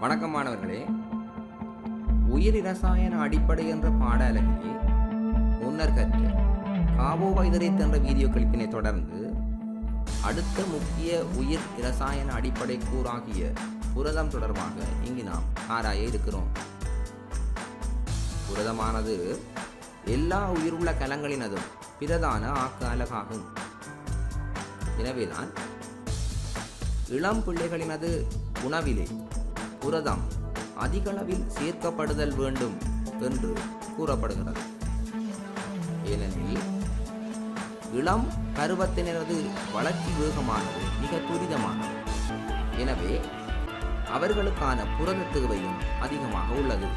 வணக்கம் மாணவர்களே உயிர் இரசாயன அடிப்படை என்ற பாட அலகிலே முன்னர் கற்ற வைதரைத் என்ற வீடியோ கிளிப்பினை தொடர்ந்து அடுத்த முக்கிய உயிர் இரசாயன அடிப்படை கூறாகிய புரதம் தொடர்பாக இங்கு நாம் ஆராய இருக்கிறோம். புரதமானது எல்லா உயிருள்ள கலங்களினதும் பிரதான ஆக்க அலகாகும் எனவேதான் இளம் பிள்ளைகளினது உணவிலே புரதம் அதிகளவில் சேர்க்கப்படுதல் வேண்டும் என்று கூறப்படுகிறது. ஏனெனில் இளம் பருவத்தினரது வளர்ச்சி வேகமானது மிக துரிதமானது. எனவே அவர்களுக்கான புரத தேவையும் அதிகமாக உள்ளது.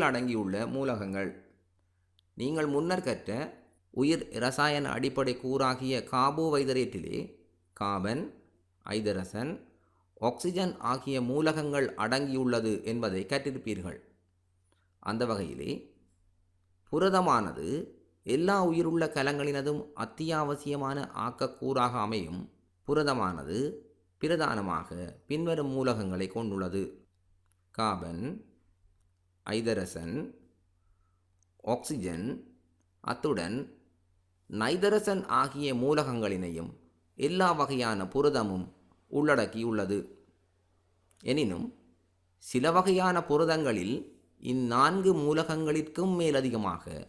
புரதத்தில் அடங்கியுள்ள மூலகங்கள். நீங்கள் முன்னர் கற்ற உயிர் இரசாயன அடிப்படை கூறாகிய காபோவைதரேட்டிலே காபன் ஐதரசன் ஆக்சிஜன் ஆகிய மூலகங்கள் அடங்கியுள்ளது என்பதை கற்றிருப்பீர்கள். அந்த வகையிலே புரதமானது எல்லா உயிருள்ள கலங்களினதும் அத்தியாவசியமான ஆக்கக்கூறாக அமையும். புரதமானது பிரதானமாக பின்வரும் மூலகங்களை கொண்டுள்ளது. காபன் ஐதரசன் ஆக்சிஜன் அத்துடன் நைதரசன் ஆகிய மூலகங்களினையும் எல்லா வகையான புரதமும் உள்ளடக்கியுள்ளது. எனினும் சில வகையான புரதங்களில் இந்நான்கு மூலகங்களிற்கும் மேலதிகமாக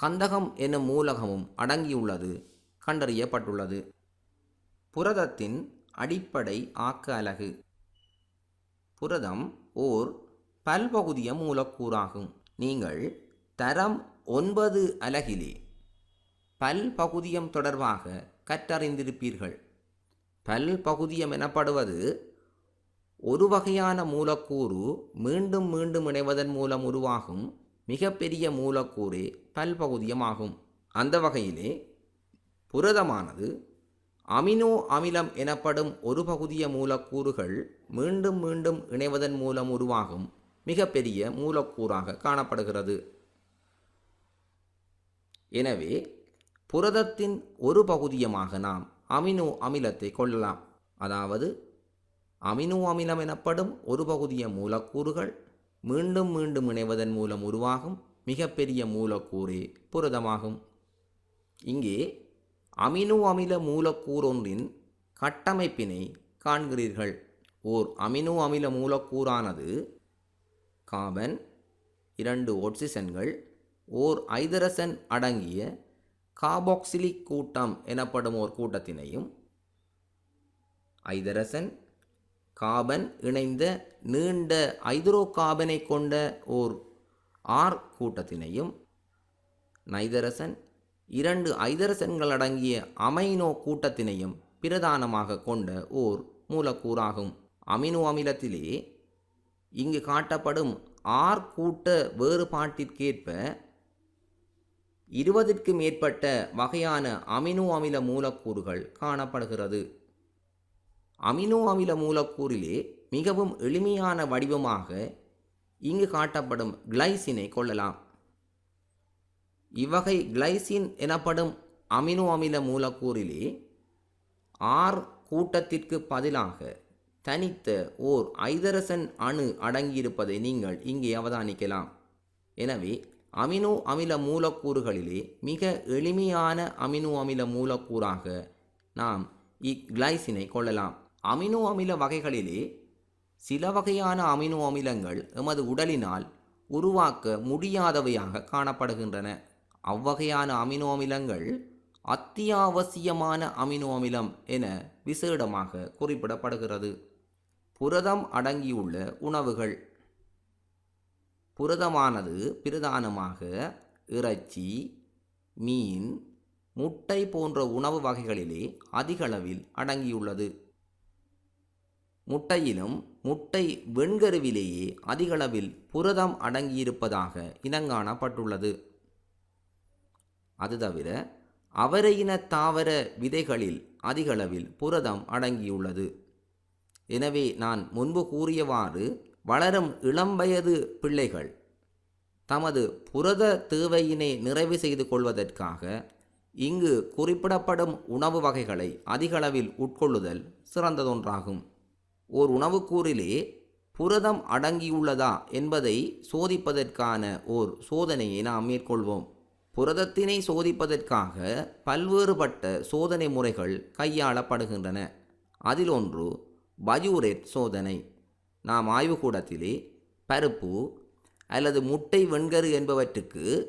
கந்தகம் என்னும் மூலகமும் அடங்கியுள்ளது கண்டறியப்பட்டுள்ளது. புரதத்தின் அடிப்படை ஆக்க அலகு. புரதம் ஓர் பல்பகுதிய மூலக்கூறாகும். நீங்கள் தரம் ஒன்பது அலகிலே பல்பகுதியம் தொடர்பாக கற்றறிந்திருப்பீர்கள். பல்பகுதியம் எனப்படுவது ஒரு வகையான மூலக்கூறு மீண்டும் மீண்டும் இணைவதன் மூலம் உருவாகும் மிகப்பெரிய மூலக்கூறே பல்பகுதியமாகும். அந்த வகையிலே புரதமானது அமினோ அமிலம் எனப்படும் ஒரு பகுதிய மூலக்கூறுகள் மீண்டும் மீண்டும் இணைவதன் மூலம் உருவாகும். மிகப்பெரிய மூலக்கூறாக காணப்படுகிறது. எனவே புரதத்தின் ஒரு பகுதியமாக நாம் அமினோ அமிலத்தை கொள்ளலாம். அதாவது அமினோ அமிலம் எனப்படும் ஒரு பகுதிய மூலக்கூறுகள் மீண்டும் மீண்டும் இணைவதன் மூலம் உருவாகும் மிகப்பெரிய மூலக்கூறே புரதமாகும். இங்கே அமினோ அமில மூலக்கூறொன்றின் கட்டமைப்பினை காண்கிறீர்கள். ஓர் அமினோ அமில மூலக்கூறானது காபன் இரண்டு ஒட்சிசன்கள் ஓர் ஐதரசன் அடங்கிய காபாக்சிலிக் கூட்டம் எனப்படும் ஓர் கூட்டத்தினையும் ஐதரசன் காபன் இணைந்த நீண்ட ஐதரோ காபனை கொண்ட ஓர் ஆர் கூட்டத்தினையும் நைதரசன் இரண்டு ஐதரசன்கள் அடங்கிய அமைனோ கூட்டத்தினையும் பிரதானமாக கொண்ட ஓர் மூலக்கூறாகும். அமினோ அமிலத்திலே இங்கு காட்டப்படும் ஆர் கூட்ட வேறுபாட்டிற்கேற்ப இருபதிற்கு மேற்பட்ட வகையான அமினோ அமில மூலக்கூறுகள் காணப்படுகிறது. அமினோ அமில மூலக்கூறிலே மிகவும் எளிமையான வடிவமாக இங்கு காட்டப்படும் கிளைசினை கொள்ளலாம். இவ்வகை கிளைசின் எனப்படும் அமினோ அமில மூலக்கூறிலே ஆர் கூட்டத்திற்கு பதிலாக தனித்த ஓர் ஐதரசன் அணு அடங்கியிருப்பதை நீங்கள் இங்கே அவதானிக்கலாம். எனவே அமினோ அமில மூலக்கூறுகளிலே மிக எளிமையான அமினோ அமில மூலக்கூறாக நாம் இக்ளைசினை கொள்ளலாம். அமினோ அமில வகைகளிலே சில வகையான அமினோ அமிலங்கள் எமது உடலினால் உருவாக்க முடியாதவையாக காணப்படுகின்றன. அவ்வகையான அமினோ அமிலங்கள் அத்தியாவசியமான அமினோ அமிலம் என விசேடமாக குறிப்பிடப்படுகிறது. புரதம் அடங்கியுள்ள உணவுகள். புரதமானது பிரதானமாக இறைச்சி மீன் முட்டை போன்ற உணவு வகைகளிலே அதிகளவில் அடங்கியுள்ளது. முட்டையிலும் முட்டை வெண்கருவிலேயே அதிகளவில் புரதம் அடங்கியிருப்பதாக இனங்காணப்பட்டுள்ளது. அது தவிர அவரையின தாவர விதைகளில் அதிகளவில் புரதம் அடங்கியுள்ளது. எனவே நான் முன்பு கூறியவாறு வளரும் இளம்பயது பிள்ளைகள் தமது புரத தேவையினை நிறைவு செய்து கொள்வதற்காக இங்கு குறிப்பிடப்படும் உணவு வகைகளை அதிகளவில் உட்கொள்ளுதல் சிறந்ததொன்றாகும். ஓர் உணவுக்கூறிலே புரதம் அடங்கியுள்ளதா என்பதை சோதிப்பதற்கான ஓர் சோதனையை நாம் மேற்கொள்வோம். புரதத்தினை சோதிப்பதற்காக பல்வேறுபட்ட சோதனை முறைகள் கையாளப்படுகின்றன. அதில் ஒன்று பஜூரெட் சோதனை. நாம் ஆய்வுக்கூடத்திலே பருப்பு அல்லது முட்டை வெண்கரு என்பவற்றுக்கு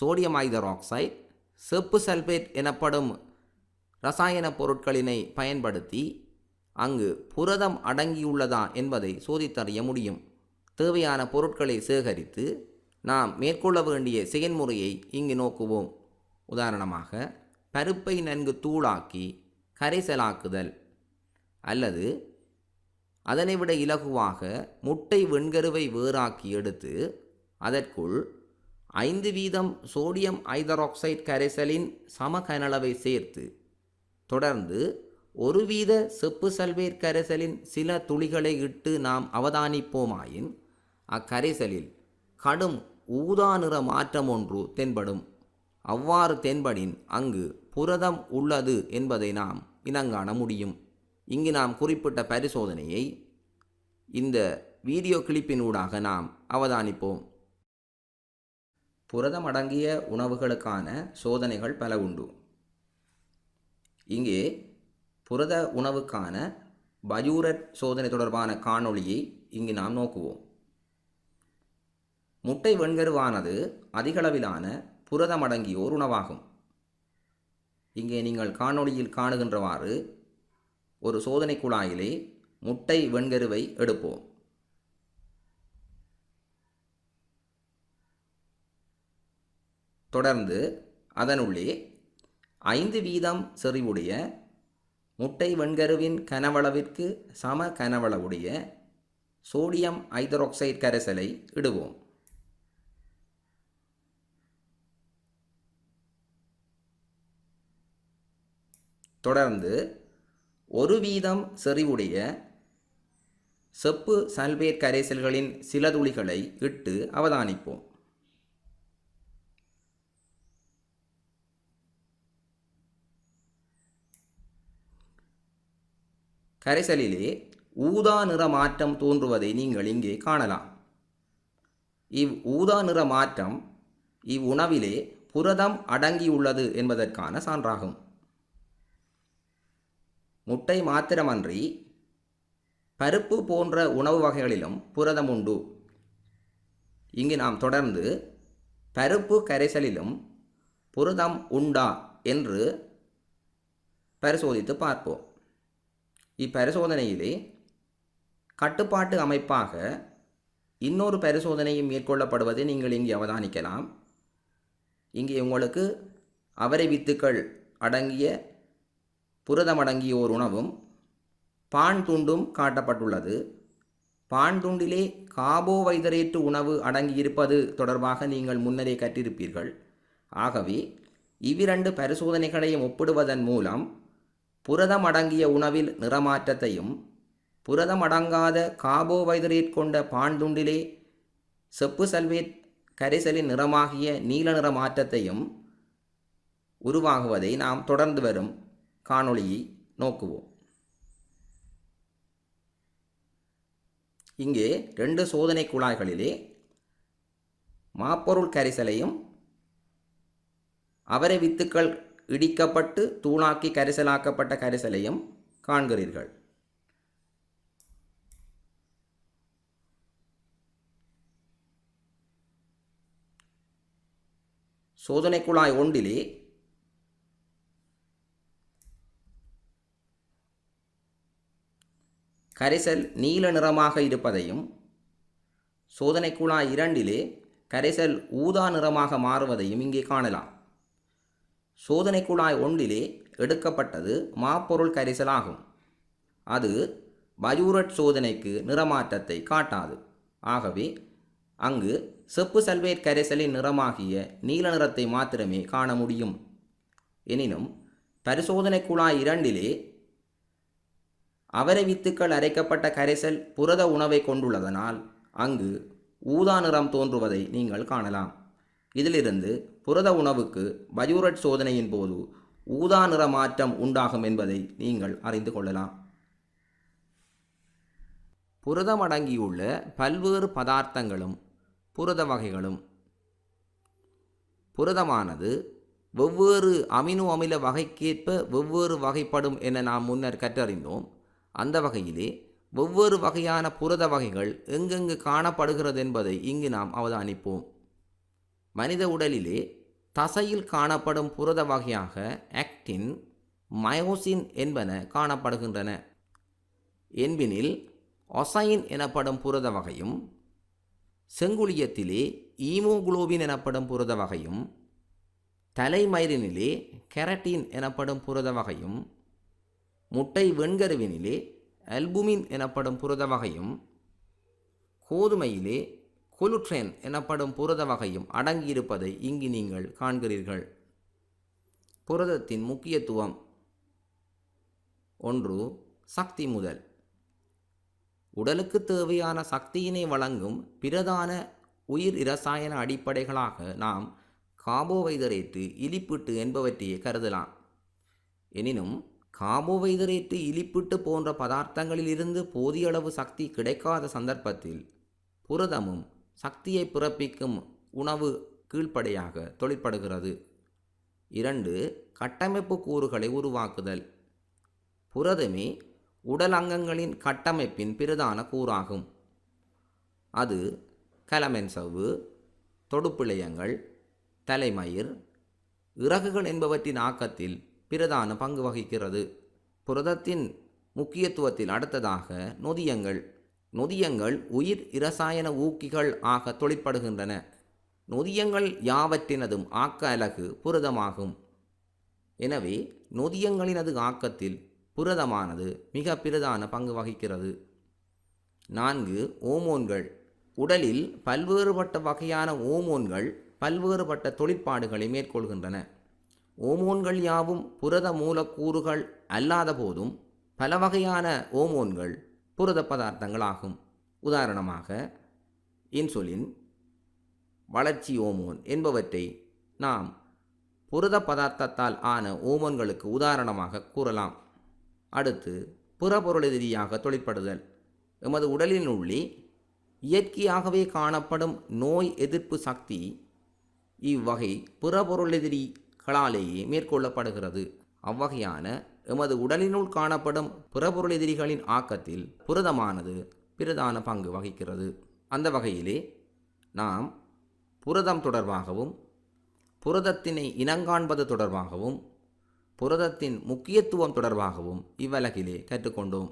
சோடியம் ஐதராக்சைட் செப்பு சல்பேட் எனப்படும் ரசாயன பொருட்களினை பயன்படுத்தி அங்கு புரதம் அடங்கியுள்ளதா என்பதை சோதித்தறிய முடியும். தேவையான பொருட்களை சேகரித்து நாம் மேற்கொள்ள வேண்டிய செயல்முறையை இங்கு நோக்குவோம். உதாரணமாக பருப்பை நன்கு தூளாக்கி கரைசலாக்குதல் அல்லது அதனை விட இலகுவாக முட்டை வெண்கருவை வேறாக்கி எடுத்து அதற்குள் ஐந்து வீதம் சோடியம் ஐதராக்சைடு கரைசலின் சம கனளவை சேர்த்து தொடர்ந்து ஒரு வீத செப்பு சல்வேட் கரைசலின் சில துளிகளை இட்டு நாம் அவதானிப்போமாயின் அக்கரைசலில் கடும் ஊதா நிற மாற்றம் ஒன்று தென்படும். அவ்வாறு தென்படின் அங்கு புரதம் உள்ளது என்பதை நாம் இனங்காண முடியும். இங்கு நாம் குறிப்பிட்ட பரிசோதனையை இந்த வீடியோ கிளிப்பினூடாக நாம் அவதானிப்போம். புரதம் அடங்கிய உணவுகளுக்கான சோதனைகள் பல உண்டு. இங்கே புரத உணவுக்கான பயூரட் சோதனை தொடர்பான காணொளியை இங்கு நாம் நோக்குவோம். முட்டை வெண்கருவானது அதிகளவிலான புரதம் அடங்கியோர் உணவாகும். இங்கே நீங்கள் காணொளியில் காணுகின்றவாறு ஒரு சோதனை குழாயிலே முட்டை வெண்கருவை எடுப்போம். தொடர்ந்து அதனுள்ளே ஐந்து வீதம் செறிவுடைய முட்டை வெண்கருவின் கனவளவிற்கு சம கனவளவுடைய சோடியம் ஐதரோக்சைட் கரைசலை இடுவோம். தொடர்ந்து ஒரு வீதம் செறிவுடைய செப்பு சல்பேட் கரைசல்களின் சில துளிகளை இட்டு அவதானிப்போம். கரைசலிலே ஊதா நிற மாற்றம் தோன்றுவதை நீங்கள் இங்கே காணலாம். இவ் ஊதா நிற மாற்றம் இவ்வுணவிலே புரதம் அடங்கியுள்ளது என்பதற்கான சான்றாகும். முட்டை மாத்திரமன்றி பருப்பு போன்ற உணவு வகைகளிலும் புரதம் உண்டு. இங்கு நாம் தொடர்ந்து பருப்பு கரைசலிலும் புரதம் உண்டா என்று பரிசோதித்து பார்ப்போம். இப்பரிசோதனையிலே கட்டுப்பாட்டு அமைப்பாக இன்னொரு பரிசோதனையும் மேற்கொள்ளப்படுவதை நீங்கள் இங்கே அவதானிக்கலாம். இங்கே உங்களுக்கு அவரை வித்துக்கள் அடங்கிய புரதமடங்கிய ஓர் உணவும் பான் துண்டும் காட்டப்பட்டுள்ளது. பான் துண்டிலே கார்போவைதரேட்டு உணவு அடங்கியிருப்பது தொடர்பாக நீங்கள் முன்னரே கற்றிருப்பீர்கள். ஆகவே இவ்விரண்டு பரிசோதனைகளையும் ஒப்பிடுவதன் மூலம் புரதம் அடங்கிய உணவில் நிறமாற்றத்தையும் புரதம் அடங்காத கார்போவைதரேட் கொண்ட பாண்டுண்டிலே செப்பு சல்வேட் கரைசலின் நிறமாகிய நீல நிற மாற்றத்தையும் உருவாகுவதை நாம் தொடர்ந்து வரும். காணொளியை நோக்குவோம். இங்கே ரெண்டு சோதனை குழாய்களிலே மாப்பொருள் கரிசலையும் அவரை வித்துக்கள் இடிக்கப்பட்டு தூளாக்கி கரிசலாக்கப்பட்ட கரிசலையும் காண்கிறீர்கள். சோதனை குழாய் ஒன்றிலே கரைசல் நீல நிறமாக இருப்பதையும் சோதனை குழாய் இரண்டிலே கரைசல் ஊதா நிறமாக மாறுவதையும் இங்கே காணலாம். சோதனை குழாய் ஒன்றிலே எடுக்கப்பட்டது மாப்பொருள் கரைசல் ஆகும் அது பயூரட் சோதனைக்கு நிறமாற்றத்தை காட்டாது. ஆகவே அங்கு செப்பு சல்வேட் கரைசலின் நிறமாகிய நீல நிறத்தை மாத்திரமே காண முடியும். எனினும் பரிசோதனை குழாய் இரண்டிலே அவரை வித்துக்கள் அரைக்கப்பட்ட கரைசல் புரத உணவை கொண்டுள்ளதனால் அங்கு ஊதா நிறம் தோன்றுவதை நீங்கள் காணலாம். இதிலிருந்து புரத உணவுக்கு பயூரட் சோதனையின் போது ஊதா நிற மாற்றம் உண்டாகும் என்பதை நீங்கள் அறிந்து கொள்ளலாம். புரதம் அடங்கியுள்ள பல்வேறு பதார்த்தங்களும் புரத வகைகளும். புரதமானது வெவ்வேறு அமினோ அமில வகைக்கேற்ப வெவ்வேறு வகைப்படும் என நாம் முன்னர் கற்றறிந்தோம். அந்த வகையிலே ஒவ்வொரு வகையான புரத வகைகள் எங்கெங்கு காணப்படுகிறது என்பதை இங்கு நாம் அவதானிப்போம். மனித உடலிலே தசையில் காணப்படும் புரத வகையாக ஆக்டின் மயோசின் என்பன காணப்படுகின்றன. என்பினில் ஒசைன் எனப்படும் புரத வகையும் செங்குளியத்திலே ஈமோகுளோபின் எனப்படும் புரத வகையும் தலைமயிரினிலே கெரட்டின் எனப்படும் புரத வகையும் முட்டை வெண்கருவினிலே அல்புமின் எனப்படும் புரத வகையும் கோதுமையிலே கொலுட்ரென் எனப்படும் புரத வகையும் அடங்கியிருப்பதை இங்கு நீங்கள் காண்கிறீர்கள். புரதத்தின் முக்கியத்துவம் ஒன்று சக்தி முதல். உடலுக்கு தேவையான சக்தியினை வழங்கும் பிரதான உயிர் இரசாயன அடிப்படைகளாக நாம் கார்போஹைட்ரேட்டு இலிப்பிட்டு என்பவற்றையே கருதலாம். எனினும் கார்போஹைட்ரேட்டு இலிப்பிட்டு போன்ற பதார்த்தங்களிலிருந்து போதிய அளவு சக்தி கிடைக்காத சந்தர்ப்பத்தில் புரதமும் சக்தியை பிறப்பிக்கும் உணவு கீழ்ப்படையாக தொழிற்படுகிறது. இரண்டு கட்டமைப்பு கூறுகளை உருவாக்குதல். புரதமே உடல் அங்கங்களின் கட்டமைப்பின் பிரதான கூறாகும். அது கலமென் சவ்வு தொடுப்பிழையங்கள் தலைமயிர் இறகுகள் என்பவற்றின் ஆக்கத்தில் பிரதான பங்கு வகிக்கிறது. புரதத்தின் முக்கியத்துவத்தில் அடுத்ததாக நொதியங்கள். நொதியங்கள் உயிர் இரசாயன ஊக்கிகள் ஆக தொழிற்படுகின்றன. நொதியங்கள் யாவற்றினதும் ஆக்க அலகு புரதமாகும். எனவே நொதியங்களினது ஆக்கத்தில் புரதமானது மிக பிரதான பங்கு வகிக்கிறது. நான்கு ஓமோன்கள். உடலில் பல்வேறுபட்ட வகையான ஓமோன்கள் பல்வேறுபட்ட தொழிற்பாடுகளை மேற்கொள்கின்றன. ஓமோன்கள் யாவும் புரத மூலக்கூறுகள் அல்லாத போதும் பல வகையான ஓமோன்கள் புரத பதார்த்தங்களாகும். உதாரணமாக இன்சுலின் வளர்ச்சி ஓமோன் என்பவற்றை நாம் புரத பதார்த்தத்தால் ஆன ஓமோன்களுக்கு உதாரணமாக கூறலாம். அடுத்து புறப்பொருளெதிரியாக தொழிற்படுதல். எமது உடலினுள்ளே இயற்கையாகவே காணப்படும் நோய் எதிர்ப்பு சக்தி இவ்வகை களாலேயே மேற்கொள்ளப்படுகிறது. அவ்வகையான எமது உடலினுள் காணப்படும் புறப்பொருளெதிரிகளின் ஆக்கத்தில் புரதமானது பிரதான பங்கு வகிக்கிறது. அந்த வகையிலே நாம் புரதம் தொடர்பாகவும் புரதத்தினை இனங்காண்பது தொடர்பாகவும் புரதத்தின் முக்கியத்துவம் தொடர்பாகவும் இவ்வலகிலே கற்றுக்கொண்டோம்.